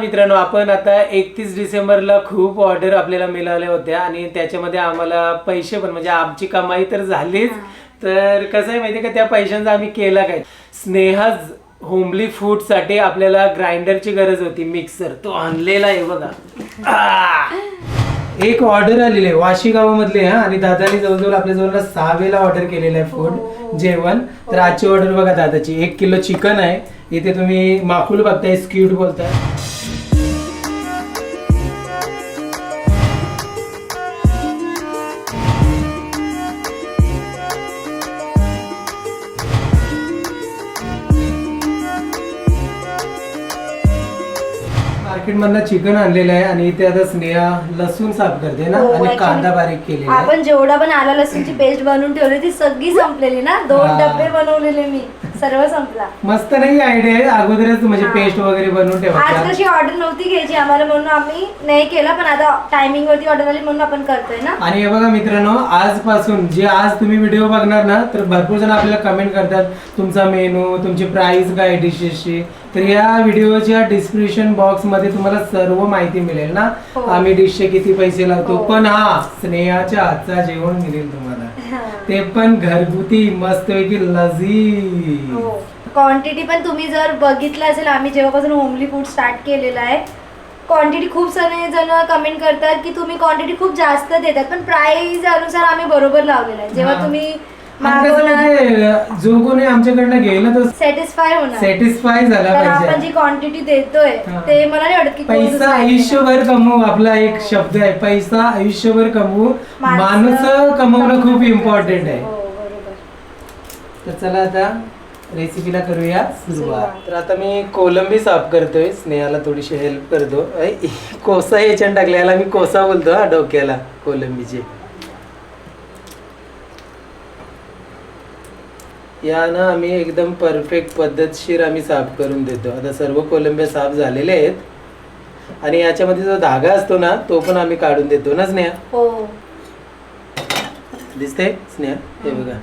मित्रांनो आपण आता एकतीस डिसेंबरला खूप ऑर्डर आपल्याला मिळाल्या होत्या आणि त्याच्यामध्ये आम्हाला पैसे पण म्हणजे आमची कमाई तर झालीच. तर कसं आहे माहितीये का त्या पैशांचा आम्ही केला काय? स्नेहाज होमली फूडसाठी आपल्याला ग्राइंडरची गरज होती मिक्सर. तो आणलेला आहे बघा. आ! एक ऑर्डर आलेली आहे वाशी गावामधली हा. आणि दादानी जवळजवळ आपल्या जवळ सहा वेळेला ऑर्डर केलेलं आहे फूड जेवण. तर आजची ऑर्डर बघा दादाची एक किलो चिकन आहे. इथे तुम्ही माकुल बघताय स्क्यूड बोलताय. मार्केटमधनं चिकन आणलेलं आहे आणि इथे आता स्नेहा लसूण साफ करते ना हो, आणि actually कांदा बारीक केलेला आहे. आपण जेवढा पण आला लसूणची पेस्ट बनवून ठेवली ती सगळी संपलेली ना? दोन हा. डबे बनवलेले मी. सर्व संपला मस्त नाही आयडिया आहे अगोदरच म्हणजे हा. पेस्ट वगैरे बनवून आज ठेवायचा कशी ऑर्डर नव्हती घ्यायची आम्हाला म्हणून आम्ही नाही केलं पण आता टायमिंग वरती ऑर्डर आली म्हणून आपण करतोय ना आणि हे बघा मित्रांनो आजपासून जे आज तुम्ही व्हिडिओ बघणार ना तर भरपूर जण आपल्याला कमेंट करतात तुमचा मेनू तुमची प्राइस काय डिशेसची तर या व्हिडिओच्या डिस्क्रिप्शन बॉक्समध्ये तुम्हाला सर्व माहिती मिळेल ना हो. आम्ही डिशचे किती पैसे लावतो हो. पण हा स्नेहाच्या हातचा जेवण मिळेल तुम्हाला. ते पण घरगुती मस्तपैकी लजीज. हो. क्वांटिटी पण तुम्ही जर बघितलं असेल आम्ही जेव्हापासून होमली फूड स्टार्ट केलेलं आहे क्वांटिटी खूप सारे जण कमेंट करतात की तुम्ही क्वांटिटी खूप जास्त देतात पण प्राइस अनुसार आम्ही बरोबर लावलेलं आहे. जेव्हा हा. तुम्ही आणि कसं मागवणार. म्हणजे, जो कोणी आमच्याकडनं घेईल तो सॅटिस्फाय होणार. सॅटिस्फाय झाला तर आपण पाहिजे जी क्वांटिटी देतोय हा. ते मला नाही वाटत की कोण दुसरं पैसा. आयुष्यभर कमवू आपला एक शब्द आहे. पैसा आयुष्यभर कमवू माणसं माणूस कमवणं खूप इम्पॉर्टंट आहे. हो बरोबर. तर चला आता रेसिपीला करूया सुरुवात. सुरुवात. तर आता मी कोलंबी साफ करतोय. स्नेहाला थोडीशी हेल्प करतो ऐ, कोसा याच्यानं टाकल्याला मी कोसा बोलतो हा डोक्याला कोलंबीचे. या ना आम्ही एकदम परफेक्ट पद्धतशीर आम्ही साफ करून देतो. आता सर्व कोलंब्या साफ झालेले आहेत. आणि याच्यामध्ये जो धागा असतो ना तो पण आम्ही काढून देतो ना स्नेहा? हो दिसते स्नेहा? हे बघा.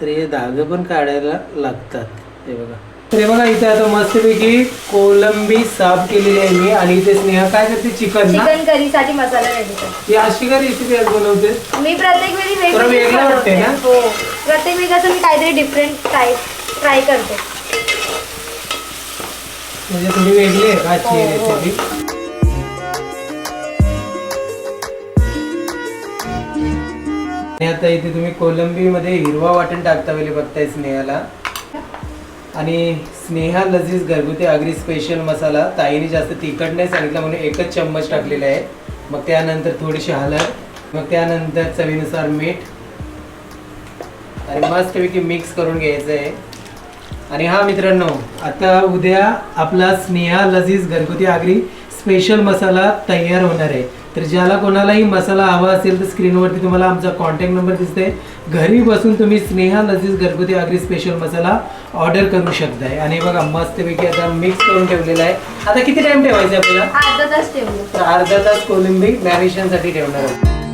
तर हे धागे पण काढायला लागतात. हे बघा. तर हे बघा इथे आता मस्तपैकी कोलंबी साफ केलेली आहे मी. आणि इथे स्नेहा काय करते? चिकन ना? चिकन करी साठी मसाला रेडी कर ही अशी का रेसिपी आज बनवते? मी प्रत्येक वेळी थोडं वेगळी वेगळं वाटते ना? हो. प्रत्येक वेळी कसं मी काहीतरी डिफरंट टाईप ट्राय करते. म्हणजे थोडी वेगळी आहे का? आजची हो, हो. रेसिपी आणि आता इथे तुम्ही कोलंबी मध्ये हिरवा वाटण टाकता वेळी बघताय स्नेहाला. आणि स्नेहा लजीज घरगुती आगरी स्पेशल मसाला. ताईने जास्त तिखट नाही सांगितलं म्हणून एकच चम्मच टाकलेला आहे मग त्यानंतर थोडीशी हळद मग त्यानंतर चवीनुसार मीठ. आणि मस्तपैकी मिक्स करून घ्यायचं आहे. आणि हा मित्रांनो आता उद्या आपला स्नेहा लजीज घरगुती आगरी स्पेशल मसाला तयार होणार आहे. तर ज्याला कोणालाही मसाला हवा असेल तर स्क्रीनवरती तुम्हाला आमचा कॉन्टॅक्ट नंबर दिसते घरी बसून तुम्ही स्नेहा लजीज घरगुती आगरी स्पेशल मसाला ऑर्डर करू शकताय. आणि बघा मस्तपैकी आता मिक्स करून ठेवलेला आहे. आता किती टाइम ठेवायचं आपल्याला? अर्धा तास ठेवलं तर अर्धा तास कोलिंबी मॅरिनेशनसाठी ठेवणार आहोत.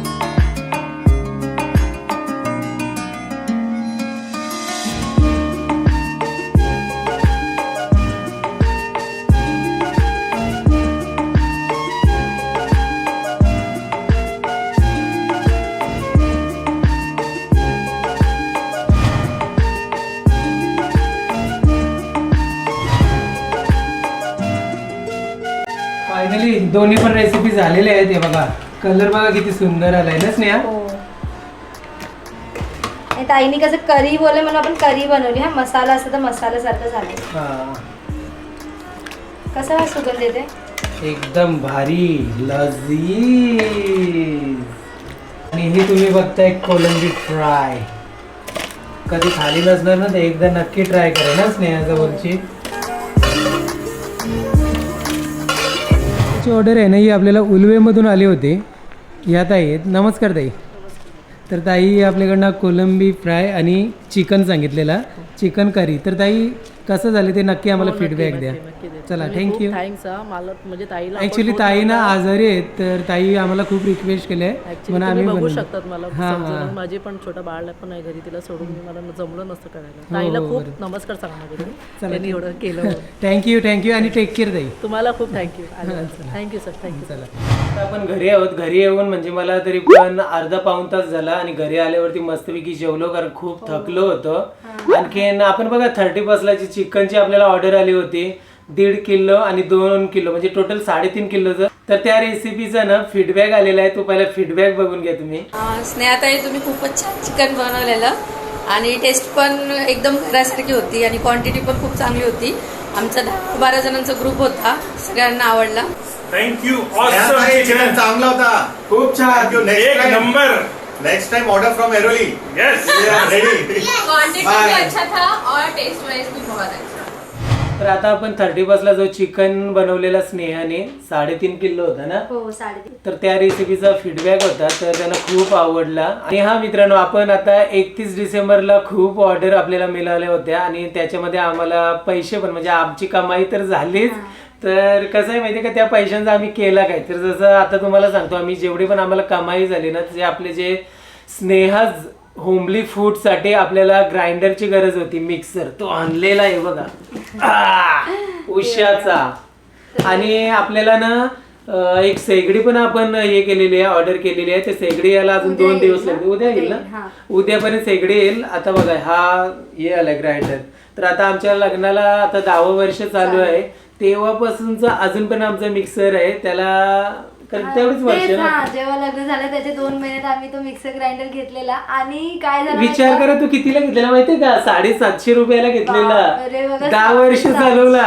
दोन्ही पण रेसिपी झालेल्या आहेत हे बघा. कलर बघा किती सुंदर आलाय ना स्नेहा? हो. ताईने कसं करी बोलले म्हणून आपण करी बनवली. हा मसाला असतं तर मसाला सारखं झालं हा. कसं सुगंध येते? एकदम भारी लजीज. आणि हे तुम्ही बघताय कोलंबी फ्राय. कधी खाली नसणार ना तर एकदा नक्की ट्राय करा ना स्नेहा जवळची ऑर्डर आहे ना ही आपल्याला उलवेमधून आली होती. या ताई आहेत नमस्कार ताई. तर ताई आपल्याकडनं कोलंबी फ्राय आणि चिकन सांगितलेला. Chicken curry. तर ताई कसं झालं ते नक्की आम्हाला हो, फीडबॅक नक्की, द्या. चला थँक्यू थँक्स हा. मला म्हणजे ताईला ताई ना आजारी आहेत तर ताई आम्हाला खूप रिक्वेस्ट केली म्हणून तुम्ही आम्ही बघू. शकतात मला हा. हा. माझी पण छोटा बाळ पण आहे घरी तिला सोडून मला जमलं नसतं करायला. हो, ताईला हो, खूप नमस्कार सांगा त्यांनी एवढं केलं. थँक्यू थँक्यू आणि टेक केअर ताई. तुम्हाला खूप थँक्यू थँक्यू सर थँक्यू चला. आता आपण घरी आहोत. घरी येऊन म्हणजे मला तरी पण अर्धा पाऊण तास झाला आणि घरी आल्यावरती मस्तपैकी जेवलो कारण खूप थकलो होतो. आणखीन आपण बघा थर्टी बसलाची चिकनची आपल्याला ऑर्डर आली होती. दीड किलो आणि दोन किलो म्हणजे टोटल साडेतीन किलोचं तर त्या रेसिपीचा ना फीडबॅक आलेला आहे. तो पहिला फीडबॅक बघून घ्या तुम्ही. स्नेहाताई तुम्ही खूपच छान चिकन बनवलेलं. आणि टेस्ट पण एकदम घरासारखी होती आणि क्वांटिटी पण खूप चांगली होती. आमचा दहा बारा जणांचा ग्रुप होता. सगळ्यांना आवडला. थँक्यू चांगला होता. खूप छान. एक number. Next time order from Airoli yes ready quantity. भी अच्छा था और टेस्ट वाइज भी बहुत अच्छा. तर आता आपण थर्टी बसला जो चिकन बनवलेला स्नेहाने साडेतीन किलो होता ना? हो साडेतीन. तर त्या रेसिपीचा फीडबॅक होता तर त्यांना खूप आवडला. आणि हा मित्रांनो आपण आता एकतीस डिसेंबरला खूप ऑर्डर आपल्याला मिळाल्या होत्या आणि त्याच्यामध्ये आम्हाला पैसे पण म्हणजे आमची कमाई तर झालीच. तर कसं आहे माहितीये का त्या पैशांचा आम्ही केला काय? तर जसं आता तुम्हाला सांगतो आम्ही जेवढी पण आम्हाला कमाई झाली ना जे आपले जे स्नेहाज होमली फूडसाठी आपल्याला ग्राइंडरची गरज होती मिक्सर. तो आणलेला आहे बघा. उशाचा. आणि आपल्याला ना एक सेगडी पण आपण हे केलेली आहे ऑर्डर केलेली आहे. ते सेगडी यायला अजून दोन दिवस ना? लागतील उद्या येईल ना? उद्यापर्यंत सेगडी येईल. आता बघा हा हे आलाय ग्राइंडर. तर आता आमच्या लग्नाला आता दहावं वर्ष चालू आहे. तेव्हापासूनचा अजून पण आमचा मिक्सर आहे. त्याला कारण तेवढीच वर्ष तेच ना हा जेव्हा लग्न झालं त्याचे दोन महिन्यात आम्ही तो मिक्सर ग्राइंडर घेतलेला. आणि काय झालं विचार करा तू कितीला घेतलेला माहितीये का? साडेसातशे रुपयाला का? घेतलेला बघा, दहा वर्ष. चालवला.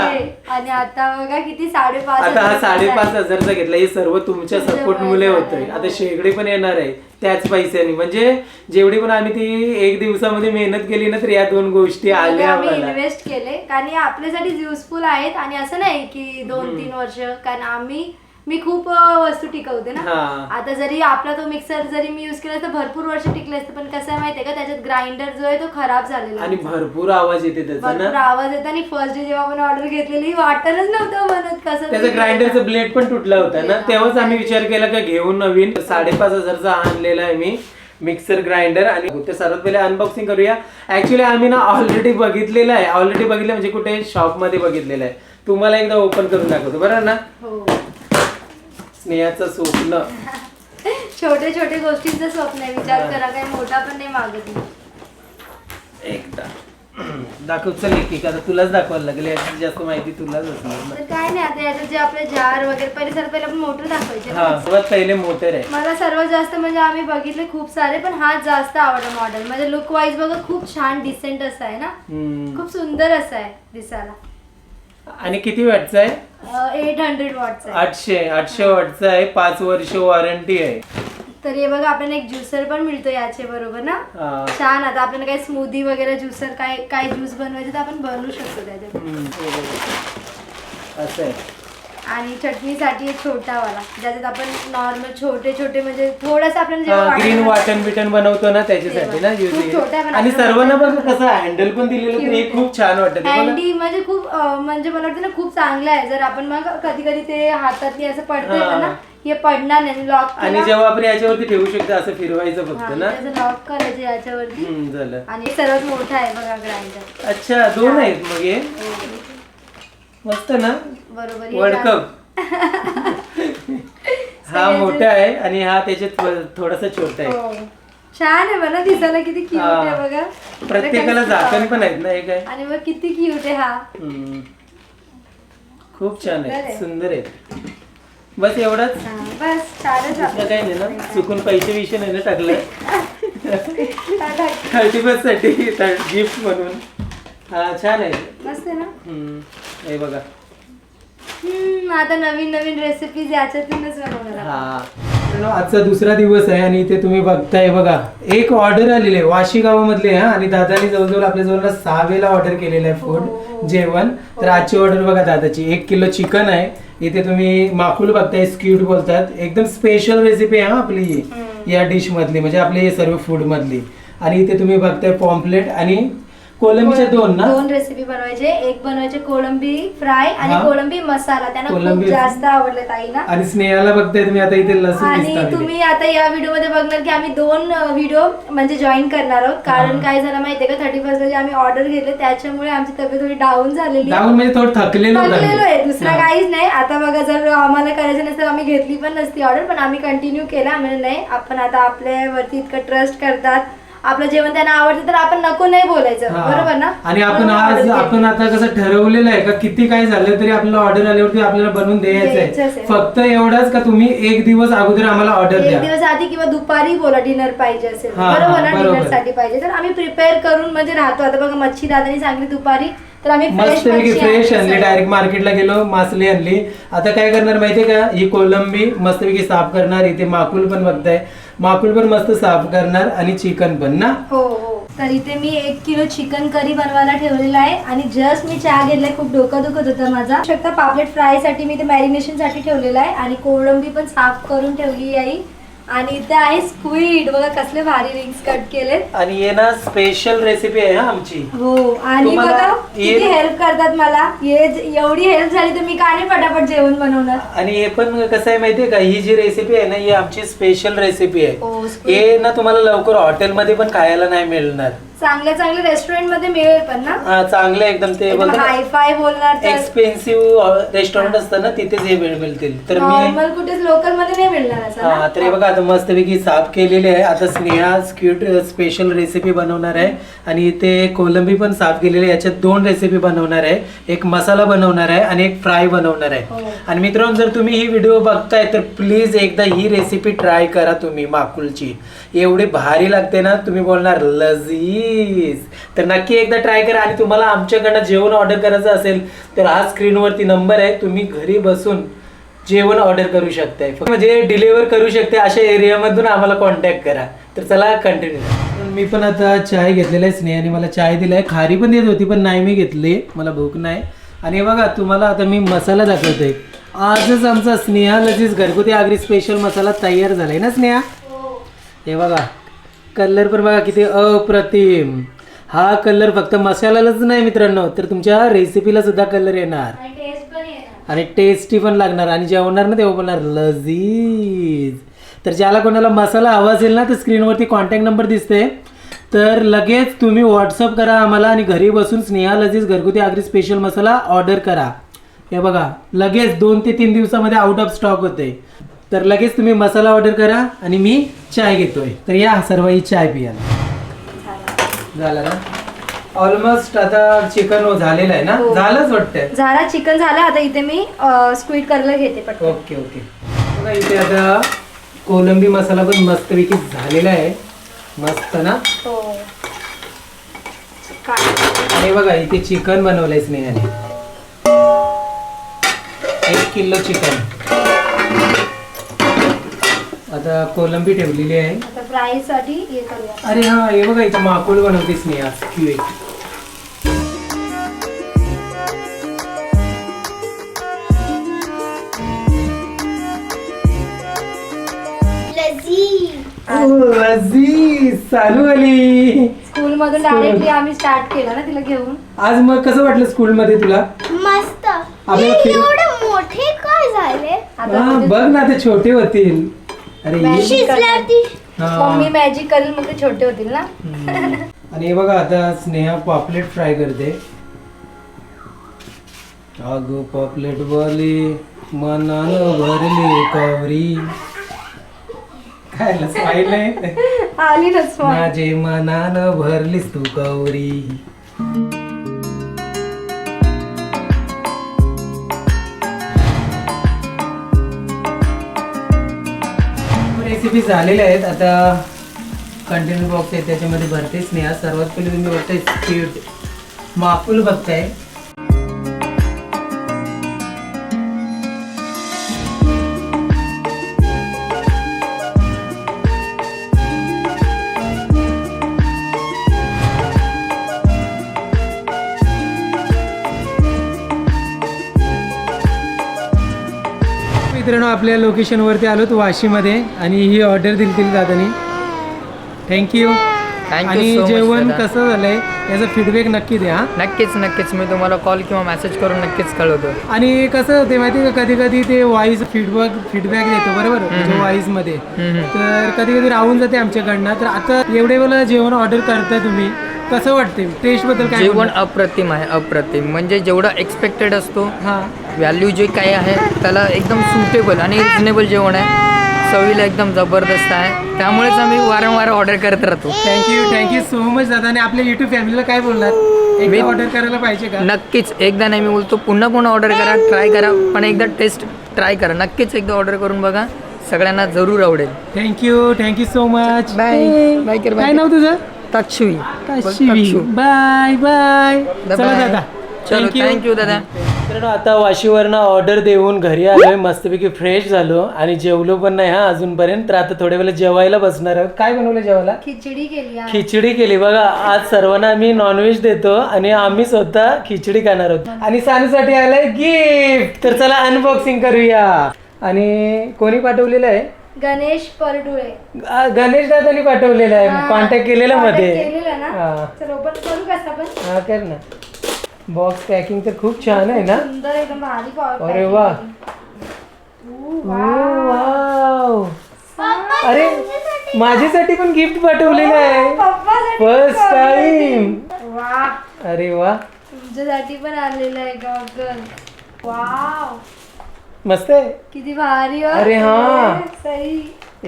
आणि आता बघा किती साडेपाच आता हा हजार साडेपाच. हजारचा घेतला. हे सर्व तुमच्या तुमच्या सपोर्ट मुले वयाचं होतोय. आता. शेगडी पण येणार आहे त्याच पैशाने. म्हणजे जेवढी पण आम्ही ती एक दिवसामध्ये मेहनत केली ना तर या दोन गोष्टी म्हणजे आल्या आम्ही आम्हाला. इन्व्हेस्ट केले. कारण हे आपल्यासाठी युजफुल आहेत. आणि असं नाही की दोन तीन वर्ष. कारण आम्ही मी खूप वस्तू टिकवते ना. हा. आता जरी आपला तो मिक्सर जरी मी युज केला तर भरपूर वर्ष टिकले असते पण कसं आहे माहितीये का त्याच्यात ग्राइंडर जो आहे तो खराब झालेला आणि आहे. भरपूर आवाज येते त्याचा भरपूर ना आवाज येतो आणि फर्स्ट डे जेव्हा आपण ऑर्डर घेतलेली वाटतच नव्हतं म्हणत कसं त्याचा ग्राइंडरचा ब्लेड पण तुटला होता ना. तेव्हाच आम्ही विचार केला का घेऊन नवीन. साडेपाच हजारचा आणलेला आहे मी मिक्सर ग्राइंडर आणि ते सर्वात पहिले अनबॉक्सिंग करूया. ऍक्च्युली आम्ही ना ऑलरेडी बघितलेलं आहे. ऑलरेडी बघितलं म्हणजे कुठे? शॉपमध्ये बघितलेलं आहे. तुम्हाला एकदा ओपन करून दाखवतो बरं ना? हो. स्नेहाचं स्वप्न. छोटे छोटे गोष्टींचं स्वप्न आहे. विचार करा काही मोठा पण नाही मागत मी. एकदा. दाखव चल एक एक. आता तुलाच दाखवायला लागेल. याची जास्त माहिती तुलाच असणार ना. तर काय नाही आता याच्यात जे आपले जार वगैरे पहिले सर्व पहिले आपण मोटर दाखवायचे. ना. हा सर्वात पहिले मोटर आहे मला सर्वात जास्त म्हणजे आम्ही बघितले खूप सारे पण हा जास्त आवडला मॉडेल म्हणजे लुक वाईज बघा खूप छान डिसेंट असा आहे ना. हम्म. खूप सुंदर असा आहे दिसायला. आणि किती वॅटचा आहे? एट हंड्रेड वॉटच आहे. आठशे आठशे वॉटचा आहे पाच वर्ष वॉरंटी आहे. तर हे बघा आपल्याला एक ज्युसर पण मिळतो याचे बरोबर ना? हा. छान आता आपल्याला काही स्मूदी वगैरे ज्युसर काय काय ज्यूस बनवायचे तर आपण बनवू शकतो त्याच्यात. हम्म, हे बघा. असं आहे. आणि चटणीसाठी एक छोटा वाला ज्याच्यात आपण नॉर्मल छोटे छोटे म्हणजे थोडंसं आपल्याला जेव्हा ग्रीन वाटेल वाटण बिटन बनवतो ना त्याच्यासाठी ना छोटा पण आणि आपण सर्वांना. बघा कसं हँडल पण दिलेलं हे खूप छान वाटतं. हँडी म्हणजे खूप अं, म्हणजे मला वाटतं ना खूप चांगलं आहे. जर आपण मग कधी कधी ते हातात असं पडतंय हा. ना हे. पडणार नाही. लॉक आणि जेव्हा आपण याच्यावरती ठेवू शकतो असं फिरवायचं फक्त ना. लॉक करायचं याच्यावरती. हम्म, झालं. आणि हे सर्वात मोठा आहे बघा ग्राइंडर अच्छा दोन आहेत मग हे? मस्त ना? बरोबर हे वर्ल्ड कप हा मोठा आहे आणि हा त्याच्यात थोडासा छोटा आहे. हो. छान आहे बघा दिसायला किती क्यूट हा. आहे बघा. प्रत्येकाला झाकण पण आहेत ना हे काय? आणि मग किती क्यूट आहे हा. हम्म. खूप छान सुंदर आहे. आहे. सुंदर आहे. बस एवढाच? हा, बस दुसरं काही नाही ना? चुकून पैसे विषय नाही ना टाकलं? आहे. थर्टी फर्स्टसाठी गिफ्ट म्हणून. हा छान आहे. मस्त आहे ना? हम्म. हे बघा. हम्म, आता नवीन नवीन रेसिपीज याच्यातूनच बनवणार. हा. मित्रांनो, आजचा दुसरा दिवस आहे आणि इथे तुम्ही बघताय बघा. एक ऑर्डर आलेली आहे वाशी गावामधले हा. आणि दादानी जवळजवळ आपल्या जवळ सहा वेळेला ऑर्डर केलेलं आहे हो, फूड जेवण. तर आजची ऑर्डर बघा दादाची. एक किलो चिकन आहे. इथे तुम्ही माकुल बघताय स्क्यूड बोलतात. एकदम स्पेशल रेसिपी आहे हा आपली ही. या डिश मधली. म्हणजे आपली हे सर्व फूड मधली. आणि इथे तुम्ही बघताय पॉम्पलेट आणि कोलंबीचे दोन ना? दोन रेसिपी बनवायचे. एक बनवायचे कोळंबी फ्राय आणि हा. कोळंबी मसाला. त्यांना खूप जास्त आवडले ताईना आणि स्नेहाला बघताय तुम्ही आता इथे लसूण आणि दिसतं तुम्ही आता या व्हिडिओमध्ये बघणार की आम्ही दोन व्हिडिओ म्हणजे जॉईन करणार आहोत. कारण हा. काय झालं माहितीये का? थर्टी फर्स्ट जे आम्ही ऑर्डर घेतले. त्याच्यामुळे आमची तब्येत थोडी डाऊन झालेली जाऊन म्हणजे थोडं थकलेलो होतो थकलेलो आहे. आम्ही. दुसरं हा. काहीच नाही. आता बघा जर आम्हाला करायचं नसतं आम्ही घेतली पण नसती ऑर्डर पण आम्ही कंटिन्यू केला. आम्ही नाही आपण आता आपल्यावरती इतकं ट्रस्ट करतात. आपलं जेवण त्यांना आवडतं तर आपण नको नाही बोलायचं. हा. बरोबर ना? आणि आपण म्हणून आज. आपण आता कसं ठरवलेलं आहे का? किती काय झालं तरी आपल्याला ऑर्डर आल्यावरती आपल्याला बनवून द्यायचं आहे आहे. फक्त एवढाच का तुम्ही एक दिवस अगोदर आम्हाला ऑर्डर एक द्या? दिवस आधी किंवा दुपारी बोला डिनर पाहिजे असेल हा, हा, बरोबर ना? बरोबर. डिनरसाठी पाहिजे. तर आम्ही प्रिपेअर करून म्हणजे राहतो. आता बघा मच्छी दादानी सांगली दुपारी तर आम्ही फ्रेश आणली. डायरेक्ट मार्केटला गेलो मासली आणली. आता काय करणार माहितीये का? ही कोलंबी मस्तपैकी साफ करणार. इथे माकुल पण बघताय. माकुल पण मस्त साफ करणार आणि चिकन पण ना? हो हो. तर इथे मी एक किलो चिकन करी बनवायला ठेवलेला आहे आणि जस्ट मी चहा घेतलाय खूप डोकं दुखत होता माझा. शकता पापलेट फ्रायसाठी मी ते मॅरिनेशनसाठी ठेवलेलं आहे आणि कोळंबी पण साफ करून ठेवली आहे आणि इथे आहे स्क्वीड बघा कसले भारी रिंग्स कट केलेत. आणि ये ना स्पेशल रेसिपी आहे हा आमची. हो आणि तुम्हाला बघा किती हेल्प करतात मला. ये एवढी हेल्प झाली तर मी का नाही पटापट जेवण बनवणार? आणि हे पण कसं आहे माहितीये का? ही जी रेसिपी आहे ना ही आमची स्पेशल रेसिपी हो, आहे squid. हे ना तुम्हाला लवकर हॉटेलमध्ये पण खायला नाही मिळणार. चांगल्या चांगल्या रेस्टॉरंटमध्ये मिळेल पण ना? हा चांगलं आहे एकदम ते बोलतात हायफाय बोलणार तर. एक्सपेन्सिव्ह रेस्टॉरंट असतं ना तिथेच हे मिळ- मिळतील. तर मी नॉर्मल कुठेच लोकलमध्ये नाही मिळणार असं हा ना? तर हे बघा आता मस्तपैकी साफ केलेली आहे. आता स्नेहा स्क्यूट स्पेशल रेसिपी बनवणार आहे. आणि इथे कोलंबी पण साफ केलेली आहे. याच्यात दोन रेसिपी बनवणार आहे. एक मसाला बनवणार आहे आणि एक फ्राय बनवणार आहे. हो. आणि मित्रांनो जर तुम्ही ही व्हिडिओ बघताय तर प्लीज एकदा ही रेसिपी ट्राय करा तुम्ही माकुलची. एवढी भारी लागते ना तुम्ही बोलणार लजीज. तर नक्की एकदा ट्राय करा. आणि तुम्हाला आमच्याकडनं जेवण ऑर्डर करायचं असेल तर हा स्क्रीनवरती नंबर आहे. तुम्ही घरी बसून जेवण ऑर्डर करू शकताय. फक्त म्हणजे डिलिव्हर करू शकते अशा एरियामधून आम्हाला कॉन्टॅक्ट करा. तर चला कंटिन्यू मी पण आता चाय घेतलेला आहे स्नेहाने. मला चाय दिलाय. खारी पण देत होती पण नाही मी घेतली. मला भूक नाही. आणि हे बघा तुम्हाला आता मी मसाला दाखवतोय. आजच आमचा स्नेहा लजीज घरगुती आगरी स्पेशल मसाला तयार झालाय ना स्नेहा? हे बघा कलर पण बघा किती अप्रतिम. हा कलर फक्त मसाल्यालाच नाही मित्रांनो. तर तुमच्या रेसिपीला सुद्धा कलर येणार. आणि टेस्टी पण लागणार. आणि जेवणार ना तेव्हा बोलणार लजीज. तर ज्याला कोणाला मसाला हवा असेल ना तर स्क्रीनवरती कॉन्टॅक्ट नंबर दिसते. तर लगेच तुम्ही व्हॉट्सअप करा आम्हाला आणि घरी बसून स्नेहा लजीज घरगुती आगरी स्पेशल मसाला ऑर्डर करा. हे बघा लगेच दोन ते तीन दिवसामध्ये आउट ऑफ स्टॉक होते. तर लगेच तुम्ही मसाला ऑर्डर करा आणि मी चाय घेतोय. तर या सर्व ही चाय पियाला. झालं ना? ऑलमोस्ट आता चिकन झालेलं आहे ना? हो. झालंच वाटतंय. झाला चिकन झालं. आता इथे मी स्क्वीड करायला घेते पटकन. Okay okay. बघा इथे आता कोलंबी मसाला पण मस्तपैकी झालेला आहे. मस्त ना? हो. काय? आणि बघा इथे चिकन बनवलंय स्नेहाने. एक किलो चिकन आता कोलंबी ठेवलेली आहे. आता फ्रायसाठी हे करूया. अरे हा हे बघा इथे माकुल बनवते स्नेहा. क्यूएट लजीज. चालू आली. स्कूल. मधून डायरेक्टली आम्ही स्टार्ट केलं ना तिला घेऊन. आज मग कसं वाटलं स्कूल मध्ये तुला? मस्त. आपल्याला फिर- एवढे मोठे काय झाले? आता बघ ना ते छोटे होतील. अरे ती हा. मम्मी मॅजिक करेल मग ते छोटे होतील ना? हम्म. आणि हे बघा आता स्नेहा पॉपलेट फ्राय करते. अगं पॉपलेट वाली मनानं भरली कवरी. काय स्माईल आहे? आली smile. माझे मनानं भरलीस तू कवरी. रेसिपी झालेल्या आहेत. आता कंटेनर बॉक्स आहे त्याच्यामध्ये भरतेच नाही आज सर्वात पहिले तुम्ही बघताय स्पीड माकुल बघताय. मित्रांनो आपल्या लोकेशनवरती आलो वाशीमध्ये आणि ही ऑर्डर दिली दिली दादानी. थँक्यू आणि जेवण कसं झालंय याचा फीडबॅक नक्की द्या हा. नक्कीच नक्कीच. मी तुम्हाला कॉल किंवा मेसेज करून नक्कीच कळवतो. आणि कसं होते माहिती का कधी कधी ते व्हॉइस फीडबॅक फीडबॅक देतो बरोबर? व्हॉइसमध्ये. तर कधी कधी राहून जाते आमच्याकडनं. तर आता एवढे वेळेला जेवण ऑर्डर करता तुम्ही कसं वाटते टेस्टबद्दल काय जेवण? अप्रतिम आहे अप्रतिम. म्हणजे जेवढा एक्सपेक्टेड असतो हा. व्हॅल्यू जे काही आहे त्याला एकदम सुटेबल आणि रिजनेबल जेवण आहे. चवीला एकदम जबरदस्त आहे. त्यामुळेच आम्ही वारंवार ऑर्डर करत राहतो. थँक्यू थँक्यू सो मच दादा. आणि आपल्या युट्यूब फॅमिलीला काय बोलणार? मी- ऑर्डर करायला पाहिजे का? नक्कीच एकदा नाही मी बोलतो पुन्हा पुन्हा ऑर्डर करा ट्राय करा पण एकदा टेस्ट ट्राय करा. नक्कीच एकदा ऑर्डर करून बघा. सगळ्यांना जरूर आवडेल. Thank you thank you so much Bye. Bye कर, काय. नाव तुझं? तक्षुई बाय बाय चला दादा. चलो Thank you. थँक्यू दादा. मित्रांनो आता वाशीवरनं ऑर्डर देऊन घरी आलोय मस्तपैकी फ्रेश झालो आणि जेवलो पण नाही हा अजूनपर्यंत. तर आता थोड्या वेळेला जेवायला बसणार आहोत. काय बनवलं जेवायला? खिचडी केली आहे. खिचडी केली. बघा आज सर्वांना आम्ही नॉनव्हेज देतो आणि आम्ही स्वतः खिचडी खाणार आहोत. आणि सानूसाठी आलंय गिफ्ट तर चला अनबॉक्सिंग करूया. आणि कोणी पाठवलेलं आहे? गणेश परडुळे. आ, गणेश दादानी पाठवलेलं आहे. कॉन्टॅक्ट केलेला मध्ये. केलेलं ना. हा. चल ओपन करू कसं आपण हा कर ना. बॉक्स पॅकिंग तर खूप छान आहे ना? सुंदर एकदम भारी पाव अरे वा वाव अरे माझ्यासाठी पण गिफ्ट पाठवलेलं आहे. फ़र्स्ट टाइम वा अरे वा तुमच्यासाठी पण आलेलं आहे गॉगल वाव. मस्त आहे. किती भारी हो. अरे हा. सही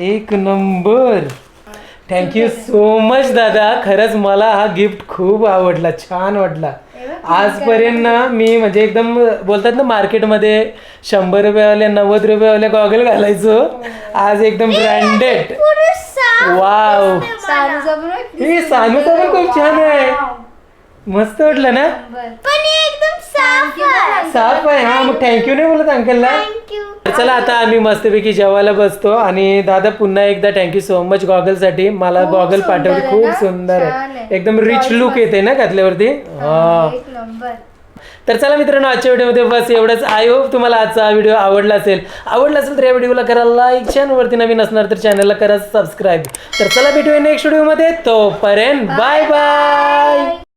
एक नंबर. थँक्यू सो मच दादा. खरंच मला हा गिफ्ट खूप आवडला छान वाटला. आजपर्यंत ना मी म्हणजे एकदम बोलतात ना मार्केटमध्ये शंभर रुपयावाल्या नव्वद रुपयावाल्या गॉगल घालायचो. आज एकदम ब्रँडेड वाव. हे सानूचा पण खूप छान आहे. मस्त वाटलं ना? पण हे एकदम साफ आहे. साफ आहे हा. मग थँक्यू नाही बोलत अंकलला? चला आता आम्ही मस्तपैकी जेवायला बसतो आणि दादा पुन्हा एकदा थँक्यू सो मच गॉगलसाठी मला खूप गॉगल सुंदर पाठवली आहे खूप ना? सुंदर छान आहे. आहे. एकदम रिच लुक. येते ना घातल्यावरती हा एक नंबर तर चला मित्रांनो आजच्या व्हिडिओमध्ये बस एवढंच. आय होप तुम्हाला आजचा हा व्हिडिओ आवडला असेल. आवडला असेल तर या व्हिडिओला करा लाईक चॅनलवरती नवीन असणार तर चॅनलला करा सबस्क्राईब तर चला भेटूया नेक्स्ट व्हिडिओमध्ये तोपर्यंत बाय बाय